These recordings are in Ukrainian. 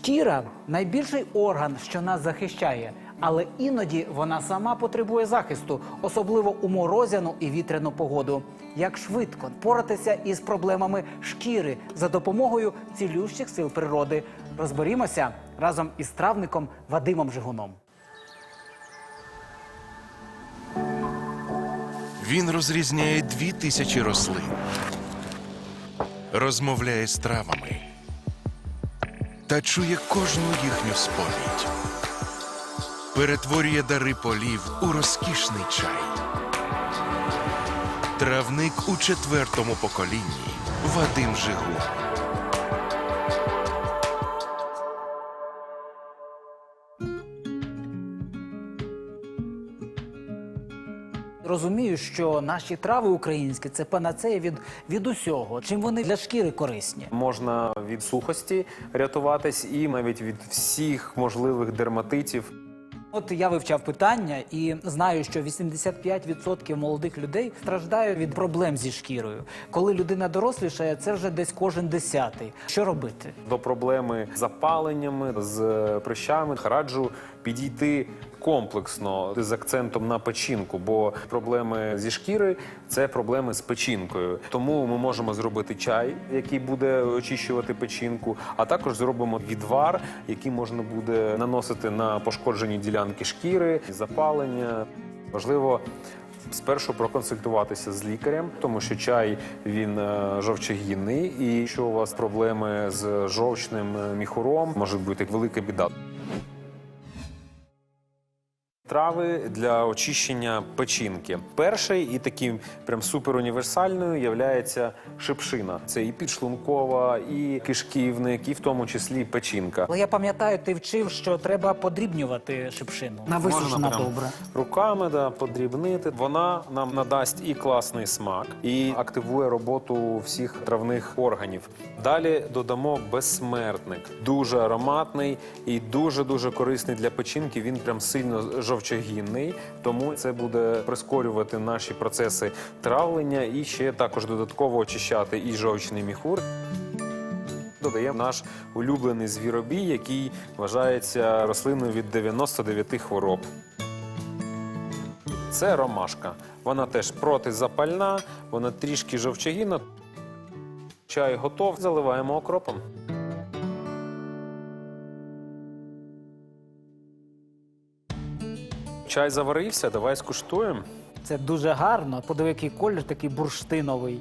Шкіра найбільший орган, що нас захищає, але іноді вона сама потребує захисту, особливо у морозяну і вітряну погоду. Як швидко впоратися із проблемами шкіри за допомогою цілющих сил природи? Розберімося разом із травником Вадимом Жигуном. Він розрізняє дві тисячі рослин, розмовляє з травами та чує кожну їхню сповідь. Перетворює дари полів у розкішний чай. Травник у четвертому поколінні Вадим Жигун. Розумію, що наші трави українські це панацея від, від усього. Чим вони для шкіри корисні? Можна від сухості рятуватись і навіть від всіх можливих дерматитів. От я вивчав питання і знаю, що 85% молодих людей страждають від проблем зі шкірою. Коли людина дорослішає, це вже десь кожен десятий. Що робити? До проблеми з запаленнями, з прищами раджу підійти комплексно з акцентом на печінку, бо проблеми зі шкіри це проблеми з печінкою. Тому ми можемо зробити чай, який буде очищувати печінку, а також зробимо відвар, який можна буде наносити на пошкоджені ділянки шкіри, запалення. Важливо Спершу проконсультуватися з лікарем, тому що чай він е, жовчогінний, і якщо у вас проблеми з жовчним е, міхуром, може бути велика біда. Трави для очищення печінки. Перший і таким прям суперуніверсальною являється шипшина. Це і підшлункова, і кишківник, і в тому числі печінка. Але я пам'ятаю, ти вчив, що треба подрібнювати шипшину. На висушена добре. Руками да, подрібнити. Вона нам надасть і класний смак, і активує роботу всіх травних органів. Далі додамо безсмертник. Дуже ароматний і дуже дуже корисний для печінки. Він прям сильно жовчогінний, тому це буде прискорювати наші процеси травлення і ще також додатково очищати і жовчний міхур. Додаємо наш улюблений звіробій, який вважається рослиною від 99 хвороб. Це ромашка. Вона теж протизапальна, вона трішки жовчогінна. Чай готов, заливаємо окропом. Чай заварився, давай скуштуємо. Це дуже гарно. Подиви, який колір такий бурштиновий.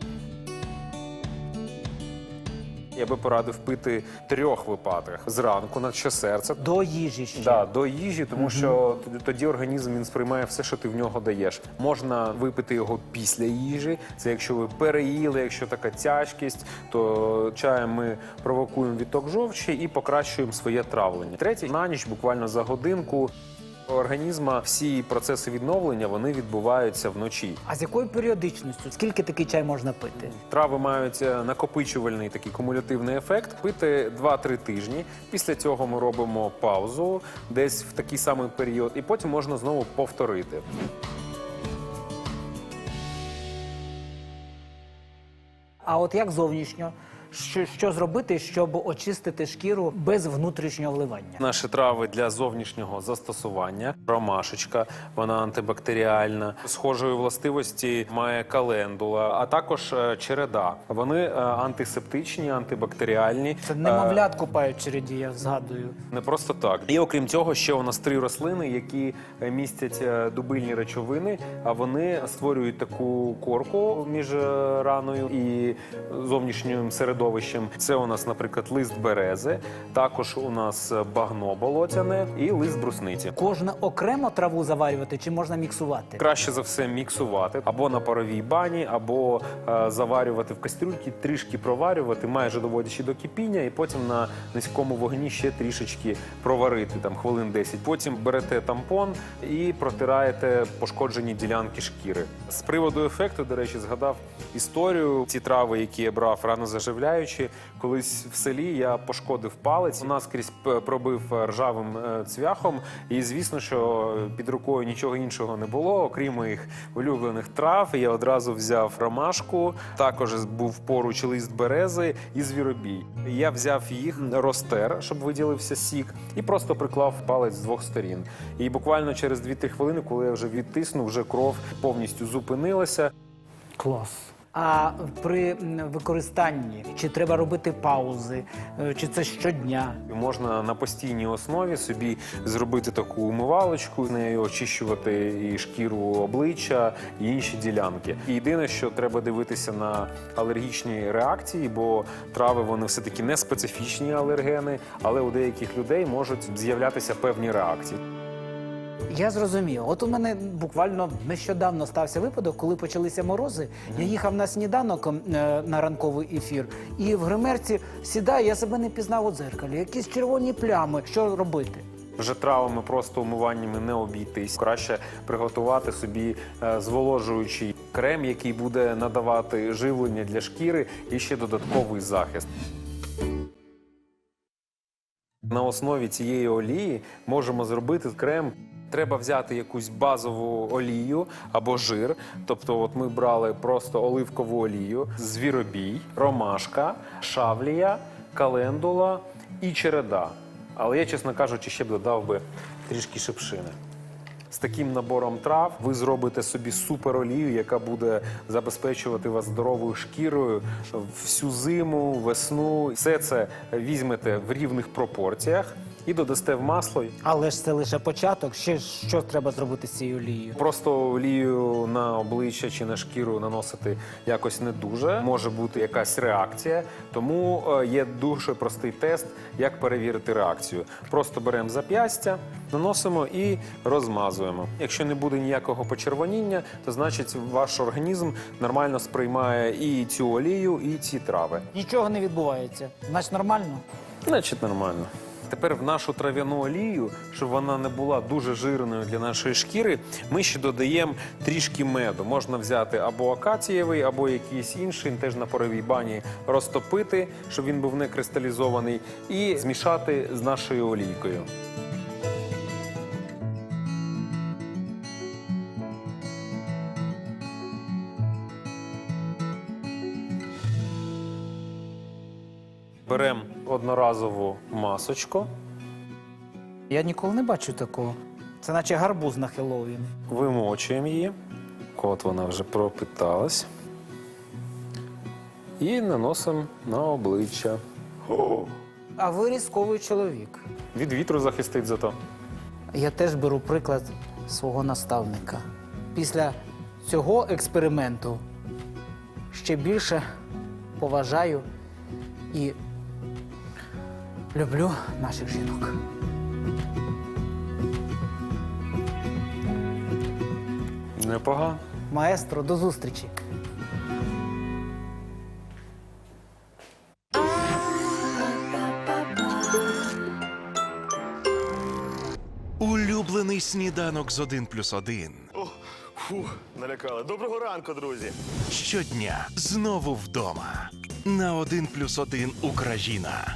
Я би порадив пити в трьох випадках: зранку, на що серце. До їжі ще. Да, до їжі, тому що тоді- тоді організм він сприймає все, що ти в нього даєш. Можна випити його після їжі. Це якщо ви переїли, якщо така тяжкість, то чаєм ми провокуємо відток жовчі і покращуємо своє травлення. Третє на ніч, буквально за годинку. Організма всі процеси відновлення вони відбуваються вночі. А з якою періодичністю? Скільки такий чай можна пити? Трави мають е, накопичувальний такий кумулятивний ефект. Пити 2-3 тижні. Після цього ми робимо паузу десь в такий самий період, і потім можна знову повторити. А от як зовнішньо? Що, що зробити, щоб очистити шкіру без внутрішнього вливання? Наші трави для зовнішнього застосування. Ромашечка, вона антибактеріальна. Схожої властивості має календула, а також е, череда. Вони е, антисептичні, антибактеріальні. Це немовлят купають череді, я згадую. Не просто так. І окрім цього, ще у нас три рослини, які е, містять дубильні речовини, а вони створюють таку корку між раною і зовнішнім середовищем. Середовищем. Це у нас, наприклад, лист берези, також у нас багно болотяне і лист брусниці. Кожне окремо траву заварювати чи можна міксувати? Краще за все міксувати або на паровій бані, або е, заварювати в кастрюльці, трішки проварювати, майже доводячи до кипіння, і потім на низькому вогні ще трішечки проварити там хвилин 10. Потім берете тампон і протираєте пошкоджені ділянки шкіри. З приводу ефекту, до речі, згадав історію. Ці трави, які я брав рано заживляючи, колись в селі я пошкодив палець. У нас крізь пробив е, ржавим е, цвяхом. І звісно, що під рукою нічого іншого не було, окрім моїх улюблених трав. Я одразу взяв ромашку, також був поруч лист берези і звіробій. Я взяв їх розтер, щоб виділився сік, і просто приклав палець з двох сторін. І буквально через 2-3 хвилини, коли я вже відтиснув, вже кров повністю зупинилася. Клас. А при використанні чи треба робити паузи, е, чи це щодня? Можна на постійній основі собі зробити таку умивалочку, нею очищувати і шкіру обличчя, і інші ділянки. І єдине, що треба дивитися на алергічні реакції, бо трави вони все таки не специфічні алергени, але у деяких людей можуть з'являтися певні реакції. Я зрозумів. От у мене буквально нещодавно стався випадок, коли почалися морози. Я їхав на сніданок е, на ранковий ефір, і в гримерці сідаю, я себе не пізнав у дзеркалі. Якісь червоні плями. Що робити? Вже травами просто умиваннями не обійтись. Краще приготувати собі е, зволожуючий крем, який буде надавати живлення для шкіри і ще додатковий захист. На основі цієї олії можемо зробити крем. Треба взяти якусь базову олію або жир. Тобто, от ми брали просто оливкову олію, звіробій, ромашка, шавлія, календула і череда. Але я, чесно кажучи, ще б додав би трішки шипшини. З таким набором трав ви зробите собі суперолію, яка буде забезпечувати вас здоровою шкірою всю зиму, весну. Все це візьмете в рівних пропорціях і додасте в масло. Але ж це лише початок. Ще що треба зробити з цією олією? Просто олію на обличчя чи на шкіру наносити якось не дуже. Може бути якась реакція. Тому е, є дуже простий тест, як перевірити реакцію. Просто беремо зап'ястя, наносимо і розмазуємо. Якщо не буде ніякого почервоніння, то значить ваш організм нормально сприймає і цю олію, і ці трави. Нічого не відбувається. Значить, нормально. Значить, нормально. Тепер в нашу трав'яну олію, щоб вона не була дуже жирною для нашої шкіри, ми ще додаємо трішки меду. Можна взяти або акацієвий, або якийсь інший, теж на паровій бані розтопити, щоб він був не кристалізований, і змішати з нашою олійкою. Беремо одноразову масочку. Я ніколи не бачу такого. Це наче гарбуз на Хеллоуін. Вимочуємо її. От вона вже пропиталась. І наносимо на обличчя. А ви різковий чоловік. Від вітру захистить зато. Я теж беру приклад свого наставника. Після цього експерименту ще більше поважаю і люблю наших жінок. Непогано. Маестро, до зустрічі. Улюблений сніданок з 1 плюс 1. О, фу, налякали. Доброго ранку, друзі. Щодня знову вдома. На 1 плюс 1 Україна.